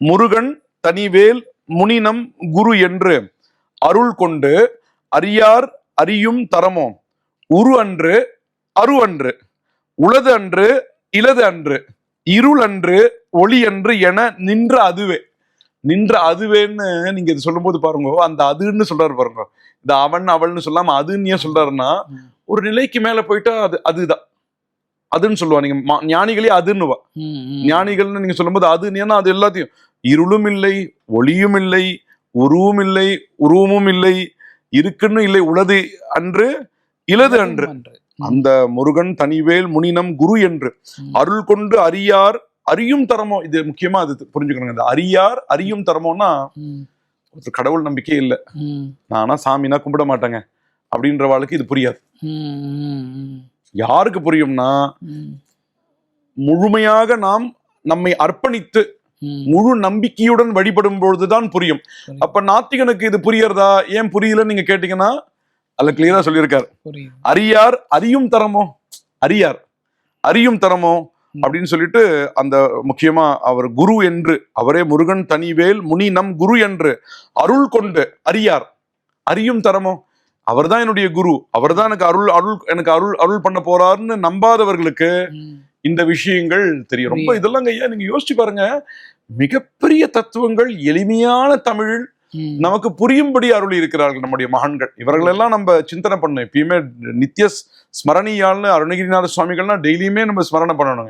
முருகன் தனிவேல் முனினம் குரு என்று அருள் கொண்டு அறியார் அறியும் தரமோ? உரு அன்று அரு அன்று உளது அன்று இலது அன்று இருள் அன்று ஒளி அன்று என நின்ற அதுவே. நின்ற அதுவேன்னு நீங்க இது சொல்லும்போது பாருங்க அந்த அதுன்னு சொல்றாரு பாருங்க. இந்த அவன் அவள்னு சொல்லாம அதுன்னு ஏன் சொல்றாருன்னா. ஒரு நிலைக்கு மேல போயிட்டா அது அதுதான். அதுன்னு சொல்லுவா. நீங்க ஞானிகளே அதுன்னுவா. ஞானிகள்னு நீங்க சொல்லும்போது அது ஏன்னா அது எல்லாத்தையும் இருளும் இல்லை ஒளியும் இல்லை உருவும் இல்லை உருவமும் இல்லை இருக்குன்னு இல்லை உளது அன்று. இலது அன்று அந்த முருகன் தனிவேல் முனினம் குரு என்று. அருள் கொண்டு அறியார் அறியும் தரமோ இது முக்கியமா அது புரிஞ்சுக்கணுங்க. இந்த அறியார் அறியும் தரமோன்னா ம், ஒரு கடவுள் நம்பிக்கையே இல்லை. நானா சாமினா கும்பிட மாட்டேங்க. அப்படின்ற வாழ்க்கை இது புரியாது. யாருக்கு புரியும்னா முழுமையாக நாம் நம்மை அர்ப்பணித்து. முழு நம்பிக்கையுடன் வழிபடும் பொழுதுதான் புரியும். அப்ப நாத்திகனுக்கு இது புரியறதா ஏன் புரியலன்னு நீங்க கேட்டீங்கன்னா அதுல கிளியரா சொல்லியிருக்காரு. அறியார் அறியும் தரமோ? அறியார். அறியும் தரமோ? அப்படின்னு சொல்லிட்டு அந்த முக்கியமா அவர் குரு என்று அவரே முருகன் தனிவேல் முனி நம் குரு என்று அருள் கொண்டு அறியார். அறியும் தரமோ? அவர்தான் என்னுடைய குரு. அவர்தான் எனக்கு அருள் அருள் எனக்கு அருள் அருள் பண்ண போறாருன்னு நம்பாதவர்களுக்கு இந்த விஷயங்கள் தெரியும். ரொம்ப. இதெல்லாம் ஐயா நீங்க யோசிச்சு பாருங்க. மிகப்பெரிய தத்துவங்கள் எளிமையான தமிழ். நமக்கு புரியும்படி அருளி இருக்கிறார்கள் நம்முடைய மகான்கள். இவர்களெல்லாம் நம்ம சிந்தனை பண்ணணும். எப்பயுமே நித்திய ஸ்மரணியால்னு அருணகிரிநாத சுவாமிகள்னா டெய்லியுமே நம்ம ஸ்மரணை பண்ணணுங்க